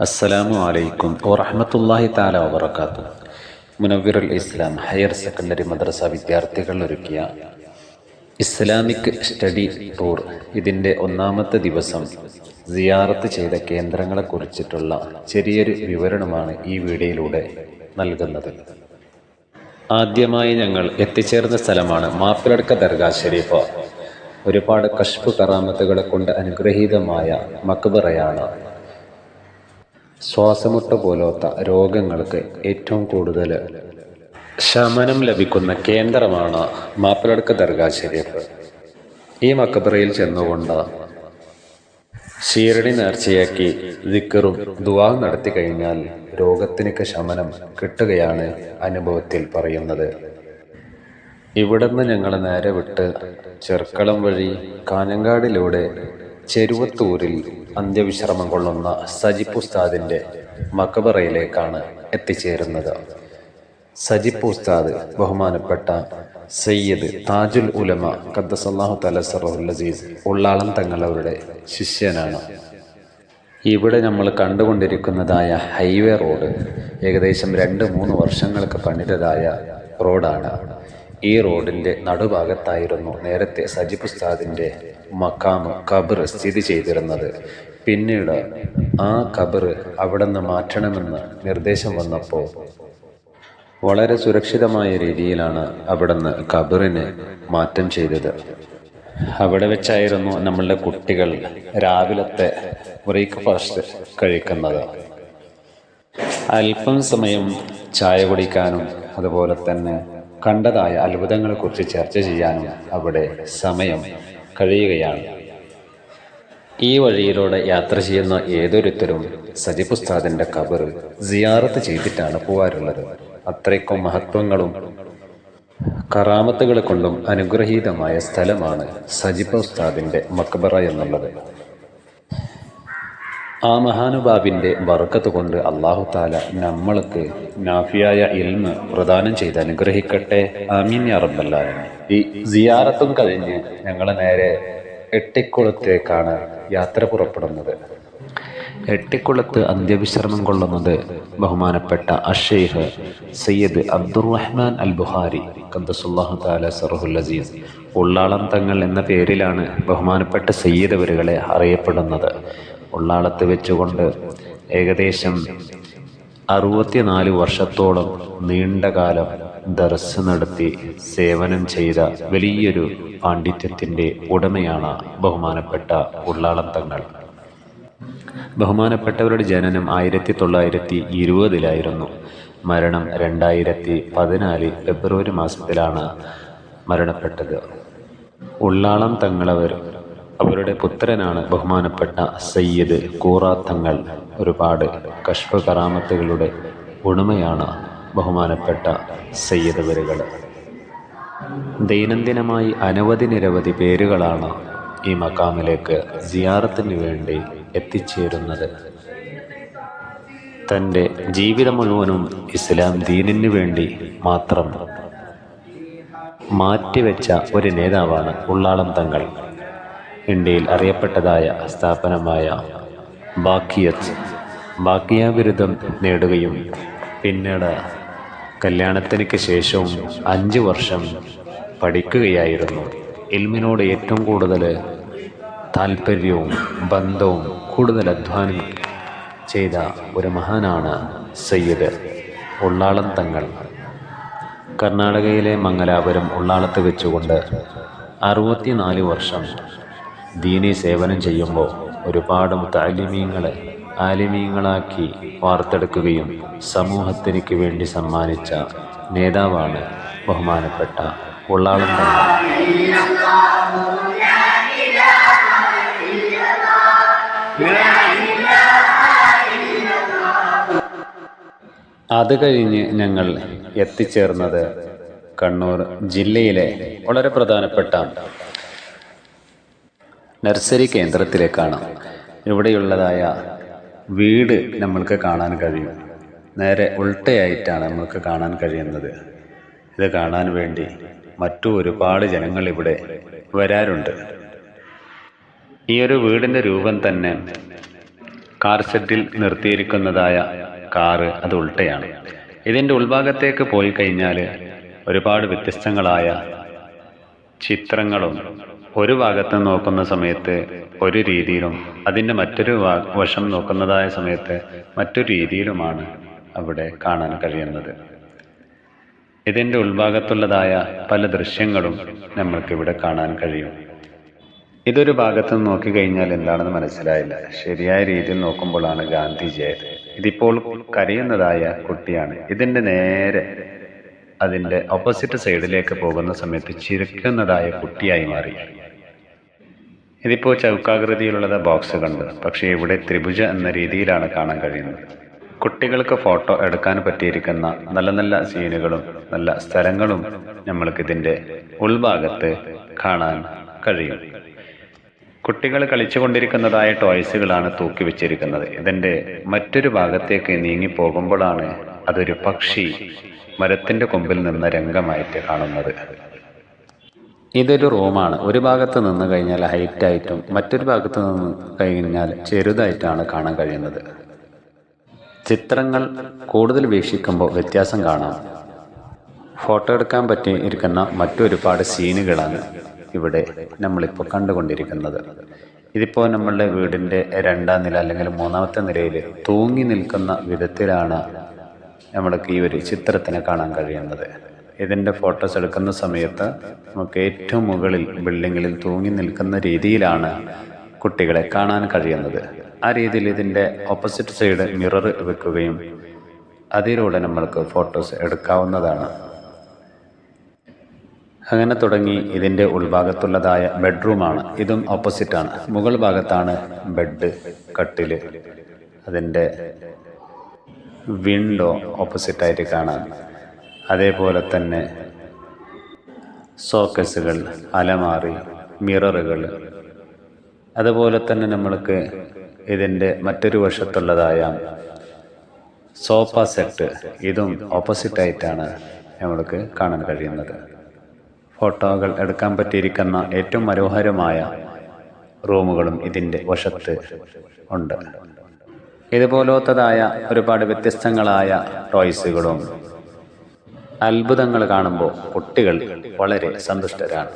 അസ്സലാമു അലൈക്കും വറഹമത്തല്ലാഹി താല വബർക്കാത്തു മുനവ്വിറുൽ ഇസ്ലാം ഹയർ സെക്കൻഡറി മദ്രസ വിദ്യാർത്ഥികൾ ഒരുക്കിയ ഇസ്ലാമിക് സ്റ്റഡി ടൂർ ഇതിന്റെ ഒന്നാമത്തെ ദിവസം സിയാറത്ത് ചെയ്ത കേന്ദ്രങ്ങളെക്കുറിച്ചിട്ടുള്ള ചെറിയൊരു വിവരണമാണ് ഈ വീഡിയോയിലൂടെ നൽകുന്നത്. ആദ്യമായി ഞങ്ങൾ എത്തിച്ചേർന്ന സ്ഥലമാണ് മാപ്പിളടക്ക ദർഗാ ഷെരീഫ്. ഒരുപാട് കഷ്പ് കറാമത്തുകളെ കൊണ്ട് അനുഗ്രഹീതമായ മക്ബറയാണ് ശ്വാസമുട്ട പോലത്തെ രോഗങ്ങൾക്ക് ഏറ്റവും കൂടുതൽ ശമനം ലഭിക്കുന്ന കേന്ദ്രമാണ് മാപ്പിളടുക്ക ദർഗാ ഈ മക്കബറയിൽ ചെന്നുകൊണ്ട് ശീരണി നേർച്ചയാക്കി ദിക്കറും ദുവാ നടത്തി കഴിഞ്ഞാൽ രോഗത്തിനൊക്കെ ശമനം കിട്ടുകയാണ് അനുഭവത്തിൽ പറയുന്നത്. ഇവിടുന്ന് ഞങ്ങൾ നേരെ വിട്ട് ചെർക്കളം വഴി കാഞ്ഞങ്ങാടിലൂടെ ചെരുവത്തൂരിൽ അന്ത്യവിശ്രമം കൊള്ളുന്ന സജിപ്പ് ഉസ്താദിന്റെ മക്കബറയിലേക്കാണ് എത്തിച്ചേരുന്നത്. സജിപ്പ് ഉസ്താദ് ബഹുമാനപ്പെട്ട സയ്യിദ് താജുൽ ഉലമ ഖദ്ദസല്ലാഹു തലസറുൽ അസീസ് ഉള്ളാളം തങ്ങളവരുടെ ശിഷ്യനാണ്. ഇവിടെ നമ്മൾ കണ്ടുകൊണ്ടിരിക്കുന്നതായ ഹൈവേ റോഡ് ഏകദേശം രണ്ട് മൂന്ന് വർഷങ്ങൾക്ക് പണിതതായ റോഡാണ്. ഈ റോഡിന്റെ നടുഭാഗത്തായിരുന്നു നേരത്തെ സജിബ് ഉസ്താദിന്റെ മക്കാമ് ഖബർ സ്ഥിതി ചെയ്തിരുന്നത്. പിന്നീട് ആ ഖബർ അവിടെ നിന്ന് മാറ്റണമെന്ന് നിർദ്ദേശം വന്നപ്പോൾ വളരെ സുരക്ഷിതമായ രീതിയിലാണ് അവിടുന്ന് ഖബറിന് മാറ്റം ചെയ്തത്. അവിടെ വെച്ചായിരുന്നു നമ്മളുടെ കുട്ടികൾ രാവിലത്തെ ബ്രേക്ക്ഫാസ്റ്റ് കഴിക്കുന്നത്. അല്പം സമയം ചായ കുടിക്കാനും അതുപോലെ തന്നെ കണ്ടതായ അത്ഭുതങ്ങളെക്കുറിച്ച് ചർച്ച ചെയ്യാനും അവിടെ സമയം കഴിയുകയാണ്. ഈ വഴിയിലൂടെ യാത്ര ചെയ്യുന്ന ഏതൊരുത്തരും സജിബ് ഉസ്താദിന്റെ കബർ സിയാറത്ത് ചെയ്തിട്ടാണ് പോവാറുള്ളത് അത്രയ്ക്കും മഹത്വങ്ങളും കറാമത്തുകൾ കൊണ്ടും അനുഗ്രഹീതമായ സ്ഥലമാണ് സജിബ ഉസ്താദിന്റെ മക്ബറ എന്നുള്ളത്. ആ മഹാനുഭാവിന്റെ ബർക്കത്ത് കൊണ്ട് അള്ളാഹു താല നമ്മൾക്ക് നാഫിയായ ഇൽമ് പ്രദാനം ചെയ്ത് അനുഗ്രഹിക്കട്ടെ. ആമീൻ യാ റബ്ബല്ലാലമീൻ ഈ സിയാറത്തും കഴിഞ്ഞ് ഞങ്ങൾ നേരെ എട്ടിക്കുളത്തേക്കാണ് യാത്ര പുറപ്പെടുന്നത്. എട്ടിക്കുളത്ത് അന്ത്യവിശ്രമം കൊള്ളുന്നത് ബഹുമാനപ്പെട്ട അഷെയ്ഖ് സയ്യദ് അബ്ദുറഹ്മാൻ അൽ ബുഹാരി കന്തസുല്ലാഹു താല സറുഹുൽ അസീസ് ഉള്ളാളം തങ്ങൾ എന്ന പേരിലാണ് ബഹുമാനപ്പെട്ട സയ്യദ് അവരുകളെ അറിയപ്പെടുന്നത്. ഉള്ളാളത്ത് വെച്ചുകൊണ്ട് ഏകദേശം അറുപത്തിനാല് വർഷത്തോളം നീണ്ട കാലം ദർസ് നടത്തി സേവനം ചെയ്ത വലിയൊരു പാണ്ഡിത്യത്തിന്റെ ഉടമയാണ് ബഹുമാനപ്പെട്ട ഉള്ളാളം തങ്ങൾ. ബഹുമാനപ്പെട്ടവരുടെ ജനനം ആയിരത്തി തൊള്ളായിരത്തി ഇരുപതിലായിരുന്നു. മരണം രണ്ടായിരത്തി പതിനാല് ഫെബ്രുവരി മാസത്തിലാണ് മരണപ്പെട്ടത്. ഉള്ളാളം തങ്ങളവർ അവരുടെ പുത്രനാണ് ബഹുമാനപ്പെട്ട സയ്യിദ് കൂറാത്തങ്ങൾ. ഒരുപാട് കഷ്പ കറാമത്തുകളുടെ ഉടമയാണ് ബഹുമാനപ്പെട്ട സയ്യിദ് വരുകൾ ദൈനംദിനമായി അനവധി നിരവധി പേരുകളാണ് ഈ മക്കാമിലേക്ക് സിയാറത്തിന് വേണ്ടി എത്തിച്ചേരുന്നത്. തന്റെ ജീവിതം മുഴുവനും ഇസ്ലാം ദീനിന് വേണ്ടി മാത്രം മാറ്റിവെച്ച ഒരു നേതാവാണ് ഉള്ളാളം തങ്ങൾ. ഇന്ത്യയിൽ അറിയപ്പെട്ടതായ സ്ഥാപനമായ ബാക്കിയത്ത്. ബാക്കിയ ബിരുദം നേടുകയും പിന്നീട് കല്യാണത്തിനൊക്കെ ശേഷവും അഞ്ച് വർഷം പഠിക്കുകയായിരുന്നു. ഇൽമിനോട് ഏറ്റവും കൂടുതൽ താല്പര്യവും ബന്ധവും കൂടുതൽ അധ്വാനം ചെയ്ത ഒരു മഹാനാണ് സയ്യിദ് ഉള്ളാളം തങ്ങൾ. കർണാടകയിലെ മംഗലാപുരം ഉള്ളാളത്ത് വെച്ചുകൊണ്ട് അറുപത്തിനാല് വർഷം ദീനി സേവനം ചെയ്യുമ്പോൾ ഒരുപാട് താലിമീങ്ങളെ ആലിമീങ്ങളാക്കി വാർത്തെടുക്കുകയും സമൂഹത്തിനു വേണ്ടി സമ്മാനിച്ച നേതാവാണ് ബഹുമാനപ്പെട്ട ഉള്ളാളം അത് കഴിഞ്ഞ് ഞങ്ങൾ എത്തിച്ചേർന്നത് കണ്ണൂർ ജില്ലയിലെ വളരെ പ്രധാനപ്പെട്ട നഴ്സറി കേന്ദ്രത്തിലേക്കാണ്. ഇവിടെയുള്ളതായ വീട് നമ്മൾക്ക് കാണാൻ കഴിയും. നേരെ ഉൾട്ടയായിട്ടാണ് നമ്മൾക്ക് കാണാൻ കഴിയുന്നത്. ഇത് കാണാൻ വേണ്ടി മറ്റു ഒരുപാട് ജനങ്ങൾ ഇവിടെ വരാറുണ്ട്. ഈ ഒരു വീടിന്റെ രൂപം തന്നെ കാർ സെറ്റിൽ നിർത്തിയിരിക്കുന്നതായ കാറ് അത് ഉൾട്ടയാണ്. ഇതിന്റെ ഉൾഭാഗത്തേക്ക് പോയി കഴിഞ്ഞാൽ ഒരുപാട് വ്യത്യസ്തങ്ങളായ ചിത്രങ്ങളും ഒരു ഭാഗത്ത് നോക്കുന്ന സമയത്ത് ഒരു രീതിയിലും അതിന്റെ മറ്റൊരു വശം നോക്കുന്നതായ സമയത്ത് മറ്റൊരു രീതിയിലുമാണ് അവിടെ കാണാൻ കഴിയുന്നത്. ഇതിന്റെ ഉൾഭാഗത്തുള്ളതായ പല ദൃശ്യങ്ങളും നമ്മൾക്കിവിടെ കാണാൻ കഴിയും. ഇതൊരു ഭാഗത്ത് നിന്ന് നോക്കിക്കഴിഞ്ഞാൽ എന്താണെന്ന് മനസ്സിലായില്ല. ശരിയായ രീതിയിൽ നോക്കുമ്പോഴാണ് ഗാന്ധിജിയായത് ഇതിപ്പോൾ കരയുന്നതായ കുട്ടിയാണ്. ഇതിന്റെ നേരെ അതിന്റെ ഓപ്പോസിറ്റ് സൈഡിലേക്ക് പോകുന്ന സമയത്ത് ചിരിക്കുന്നതായ കുട്ടിയായി മാറി. ഇതിപ്പോൾ ചൗക്കാകൃതിയിലുള്ളത് ബോക്സ് കണ്ട്. പക്ഷേ ഇവിടെ ത്രിഭുജ എന്ന രീതിയിലാണ് കാണാൻ കഴിയുന്നത്. കുട്ടികൾക്ക് ഫോട്ടോ എടുക്കാൻ പറ്റിയിരിക്കുന്ന നല്ല നല്ല സീനുകളും നല്ല സ്ഥലങ്ങളും നമ്മൾക്കിതിന്റെ ഉൾഭാഗത്ത് കാണാൻ കഴിയും. കുട്ടികൾ കളിച്ചുകൊണ്ടിരിക്കുന്നതായ ടോയ്സുകളാണ് തൂക്കി വെച്ചിരിക്കുന്നത്. ഇതിന്റെ മറ്റൊരു ഭാഗത്തേക്ക് നീങ്ങി പോകുമ്പോഴാണ് അതൊരു പക്ഷി മരത്തിന്റെ കൊമ്പിൽ നിന്ന് രംഗമായിട്ട് കാണുന്നത്. ഇതൊരു റൂമാണ്. ഒരു ഭാഗത്ത് നിന്ന് കഴിഞ്ഞാൽ ഹൈറ്റായിട്ടും മറ്റൊരു ഭാഗത്ത് നിന്ന് കഴിഞ്ഞാൽ ചെറുതായിട്ടാണ് കാണാൻ കഴിയുന്നത്. ചിത്രങ്ങൾ കൂടുതൽ വീക്ഷിക്കുമ്പോൾ വ്യത്യാസം കാണാം. ഫോട്ടോ എടുക്കാൻ പറ്റി ഇരിക്കുന്ന മറ്റൊരുപാട് സീനുകളാണ് ഇവിടെ നമ്മളിപ്പോൾ കണ്ടുകൊണ്ടിരിക്കുന്നത്. ഇതിപ്പോൾ നമ്മളുടെ വീടിന്റെ രണ്ടാം നില അല്ലെങ്കിൽ മൂന്നാമത്തെ നിലയിൽ തൂങ്ങി നിൽക്കുന്ന വിധത്തിലാണ് നമ്മൾക്ക് ഈ ഒരു ചിത്രത്തിനെ കാണാൻ കഴിയുന്നത്. ഇതിന്റെ ഫോട്ടോസ് എടുക്കുന്ന സമയത്ത് നമുക്ക് ഏറ്റവും മുകളിൽ ബിൽഡിങ്ങിൽ തൂങ്ങി നിൽക്കുന്ന രീതിയിലാണ് കുട്ടികളെ കാണാൻ കഴിയുന്നത്. ആ രീതിയിൽ ഇതിന്റെ ഓപ്പോസിറ്റ് സൈഡ് മിറർ വെക്കുകയും അതിലൂടെ നമ്മൾക്ക് ഫോട്ടോസ് എടുക്കാവുന്നതാണ്. അങ്ങനെ തുടങ്ങി ഇതിന്റെ ഉൾഭാഗത്തുള്ളതായ ബെഡ്റൂമാണ്. ഇതും ഓപ്പോസിറ്റാണ്. മുകൾ ഭാഗത്താണ് ബെഡ് കട്ടിൽ അതിന്റെ വിൻഡോ ഓപ്പോസിറ്റായിട്ട് കാണാം. അതേപോലെ തന്നെ സോക്കസുകൾ അലമാറി മിററുകൾ. അതുപോലെ തന്നെ നമ്മൾക്ക് ഇതിന്റെ മറ്റൊരു വശത്തുള്ളതായ സോഫ സെറ്റ് ഇതും ഓപ്പോസിറ്റായിട്ടാണ് നമ്മൾക്ക് കാണാൻ കഴിയുന്നത്. ഫോട്ടോകൾ എടുക്കാൻ പറ്റിയിരിക്കുന്ന ഏറ്റവും മനോഹരമായ റൂമുകളും ഇതിന്റെ വശത്ത് ഉണ്ട്. ഇതുപോലത്തതായ ഒരുപാട് വ്യത്യസ്തങ്ങളായ ടോയ്സുകളും അത്ഭുതങ്ങൾ കാണുമ്പോൾ കുട്ടികൾ വളരെ സന്തുഷ്ടരാണ്.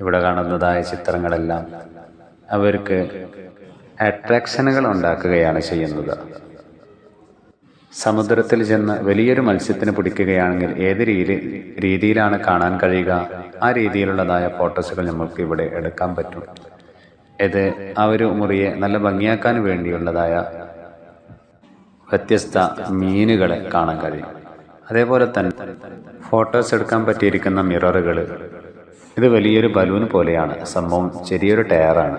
ഇവിടെ കാണുന്നതായ ചിത്രങ്ങളെല്ലാം അവർക്ക് അട്രാക്ഷനുകൾ ഉണ്ടാക്കുകയാണ് ചെയ്യുന്നത്. സമുദ്രത്തിൽ ചെന്ന് വലിയൊരു മത്സ്യത്തിന് പിടിക്കുകയാണെങ്കിൽ ഏത് രീതി രീതിയിലാണ് കാണാൻ കഴിയുക? ആ രീതിയിലുള്ളതായ ഫോട്ടോസുകൾ നമുക്ക് ഇവിടെ എടുക്കാൻ പറ്റും. ഇത് ആ ഒരു മുറിയെ നല്ല ഭംഗിയാക്കാൻ വേണ്ടിയുള്ളതായ വ്യത്യസ്ത മീനുകളെ കാണാൻ കഴിയും. അതേപോലെ തന്നെ ഫോട്ടോസ് എടുക്കാൻ പറ്റിയിരിക്കുന്ന മിററുകൾ ഇത് വലിയൊരു ബലൂൺ പോലെയാണ്. സംഭവം ചെറിയൊരു ടയറാണ്.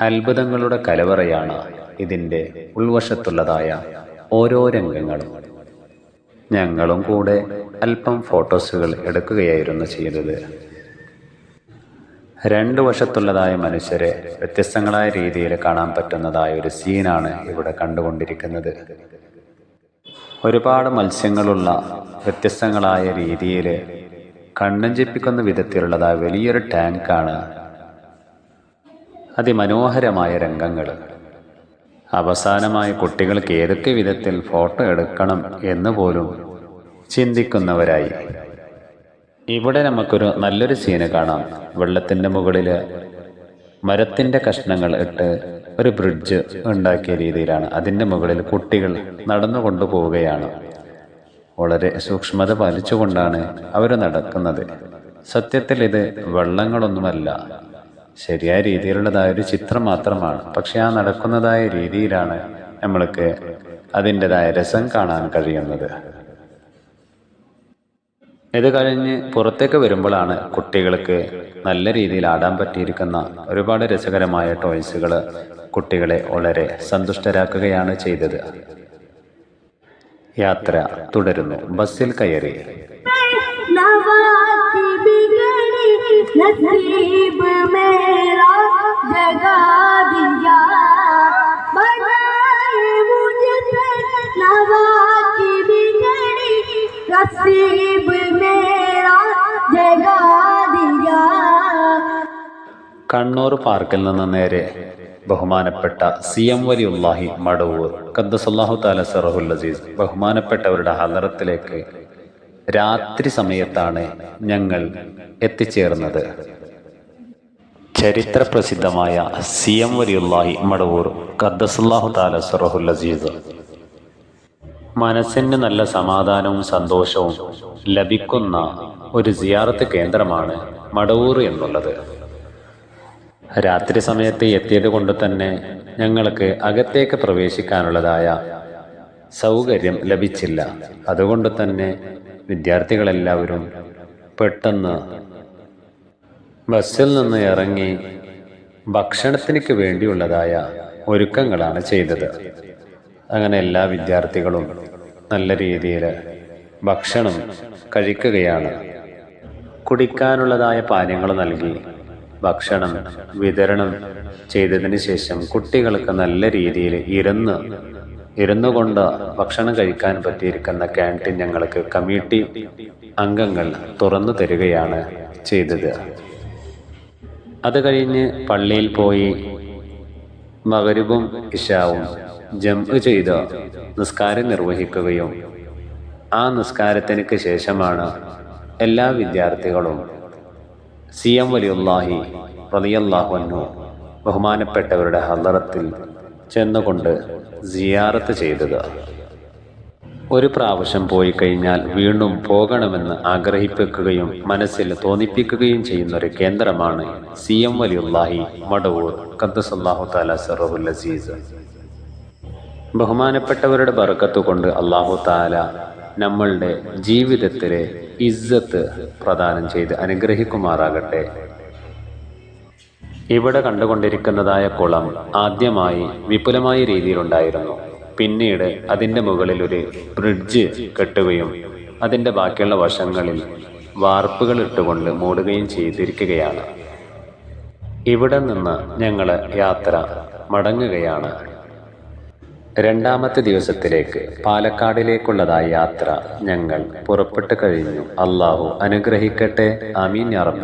അത്ഭുതങ്ങളുടെ കലവറയാണ് ഇതിന്റെ ഉൾവശത്തുള്ളതായ ഓരോ രംഗങ്ങളും. ഞങ്ങളും കൂടെ അല്പം ഫോട്ടോസുകൾ എടുക്കുകയായിരുന്നു ചെയ്തത്. രണ്ട് വശത്തുള്ളതായ മനുഷ്യരെ വ്യത്യസ്തങ്ങളായ രീതിയിൽ കാണാൻ പറ്റുന്നതായ ഒരു സീനാണ് ഇവിടെ കണ്ടുകൊണ്ടിരിക്കുന്നത്. ഒരുപാട് മത്സ്യങ്ങളുള്ള വ്യത്യസ്തങ്ങളായ രീതിയിൽ കണ്ണഞ്ചിപ്പിക്കുന്ന വിധത്തിലുള്ളതായ വലിയൊരു ടാങ്കാണ് അതിമനോഹരമായ രംഗങ്ങൾ അവസാനമായി കുട്ടികൾക്ക് ഏതൊക്കെ വിധത്തിൽ ഫോട്ടോ എടുക്കണം എന്ന് പോലും ചിന്തിക്കുന്നവരായി. ഇവിടെ നമുക്കൊരു നല്ലൊരു സീന് കാണാം. വെള്ളത്തിന്റെ മുകളിൽ മരത്തിന്റെ കഷ്ണങ്ങൾ ഇട്ട് ഒരു ബ്രിഡ്ജ് ഉണ്ടാക്കിയ രീതിയിലാണ് അതിന്റെ മുകളിൽ കുട്ടികൾ നടന്നു കൊണ്ടുപോവുകയാണ് വളരെ സൂക്ഷ്മത പാലിച്ചുകൊണ്ടാണ് അവർ നടക്കുന്നത്. സത്യത്തിൽ ഇത് വെള്ളങ്ങളൊന്നുമല്ല. ശരിയായ രീതിയിലുള്ളതായ ഒരു ചിത്രം മാത്രമാണ്. പക്ഷെ ആ നടക്കുന്നതായ രീതിയിലാണ് നമ്മൾക്ക് അതിന്റെതായ രസം കാണാൻ കഴിയുന്നത്. ഇത് കഴിഞ്ഞ് പുറത്തേക്ക് വരുമ്പോഴാണ് കുട്ടികൾക്ക് നല്ല രീതിയിൽ ആടാൻ പറ്റിയിരിക്കുന്ന ഒരുപാട് രസകരമായ ടോയ്സുകൾ കുട്ടികളെ വളരെ സന്തുഷ്ടരാക്കുകയാണ് ചെയ്തത്. യാത്ര തുടരുന്നു. ബസ്സിൽ കയറി. നസീബ് മേര കണ്ണൂർ പാർക്കിൽ നിന്ന് നേരെ ബഹുമാനപ്പെട്ട സി എം വലി ഉള്ളാഹി മടവൂർ ഖദ്ദസല്ലാഹു താല സറഹുൽ അസീസ് ബഹുമാനപ്പെട്ടവരുടെ ഹലറത്തിലേക്ക് രാത്രി സമയത്താണ് ഞങ്ങൾ എത്തിച്ചേർന്നത്. ചരിത്ര പ്രസിദ്ധമായ സി എം വലി ഉള്ളാഹി മടവൂർ ഖദ്ദസല്ലാഹു താല സറഹുൽ അസീസ്. മനസ്സിന് നല്ല സമാധാനവും സന്തോഷവും ലഭിക്കുന്ന ഒരു സിയാറത്ത് കേന്ദ്രമാണ് മടവൂർ എന്നുള്ളത്. രാത്രി സമയത്ത് എത്തിയത് കൊണ്ട് തന്നെ ഞങ്ങൾക്ക് അകത്തേക്ക് പ്രവേശിക്കാനുള്ളതായ സൗകര്യം ലഭിച്ചില്ല. അതുകൊണ്ട് തന്നെ വിദ്യാർത്ഥികളെല്ലാവരും പെട്ടെന്ന് ബസ്സിൽ നിന്ന് ഇറങ്ങി ഭക്ഷണത്തിനു വേണ്ടിയുള്ളതായ ഒരുക്കങ്ങളാണ് ചെയ്തത്. അങ്ങനെ എല്ലാ വിദ്യാർത്ഥികളും നല്ല രീതിയിൽ ഭക്ഷണം കഴിക്കുകയാണ്. കുടിക്കാനുള്ളതായ പാനീയങ്ങൾ നൽകി. ഭക്ഷണം വിതരണം ചെയ്തതിന് ശേഷം കുട്ടികൾക്ക് നല്ല രീതിയിൽ ഇരുന്ന് ഇരുന്നു കൊണ്ട് ഭക്ഷണം കഴിക്കാൻ പറ്റിയിരിക്കുന്ന ക്യാന്റീൻ ഞങ്ങൾക്ക് കമ്മിറ്റി അംഗങ്ങൾ തുറന്നു തരികയാണ് ചെയ്തത്. അത് കഴിഞ്ഞ് പള്ളിയിൽ പോയി മകരുവും ഇഷാവും ജംപ് ചെയ്ത് നിസ്കാരം നിർവഹിക്കുകയും ആ നിസ്കാരത്തിനു ശേഷമാണ് എല്ലാ വിദ്യാർത്ഥികളും സി എം വലിയുല്ലാഹി റലിയല്ലാഹുന്നു ബഹുമാനപ്പെട്ടവരുടെ ഹലറത്തിൽ ചെന്നുകൊണ്ട് സിയാറത്ത് ചെയ്തത്. ഒരു പ്രാവശ്യം പോയി കഴിഞ്ഞാൽ വീണ്ടും പോകണമെന്ന് ആഗ്രഹിപ്പിക്കുകയും മനസ്സിൽ തോന്നിപ്പിക്കുകയും ചെയ്യുന്ന ഒരു കേന്ദ്രമാണ് സി എം വലിയുല്ലാഹി മടവൂർ ഖദ്ദസല്ലാഹു താല സറഹുൽ അസീസ്. ബഹുമാനപ്പെട്ടവരുടെ ബർക്കത്ത് കൊണ്ട് അള്ളാഹു താല നമ്മളുടെ ജീവിതത്തിലെ ഇസ്സത്ത് പ്രദാനം ചെയ്ത് അനുഗ്രഹിക്കുമാറാകട്ടെ. ഇവിടെ കണ്ടുകൊണ്ടിരിക്കുന്നതായ കുളം ആദ്യമായി വിപുലമായ രീതിയിലുണ്ടായിരുന്നു. പിന്നീട് അതിന്റെ മുകളിൽ ഒരു ബ്രിഡ്ജ് കെട്ടുകയും അതിന്റെ ബാക്കിയുള്ള വശങ്ങളിൽ വാർപ്പുകൾ ഇട്ടുകൊണ്ട് മൂടുകയും ചെയ്തിരിക്കുകയാണ്. ഇവിടെ നിന്ന് ഞങ്ങൾ യാത്ര മടങ്ങുകയാണ്. രണ്ടാമത്തെ ദിവസത്തിലേക്ക് പാലക്കാടിലേക്കുള്ളതായ യാത്ര ഞങ്ങൾ പുറപ്പെട്ടു കഴിഞ്ഞു. അള്ളാഹു അനുഗ്രഹിക്കട്ടെ. ആമീൻ അറബ്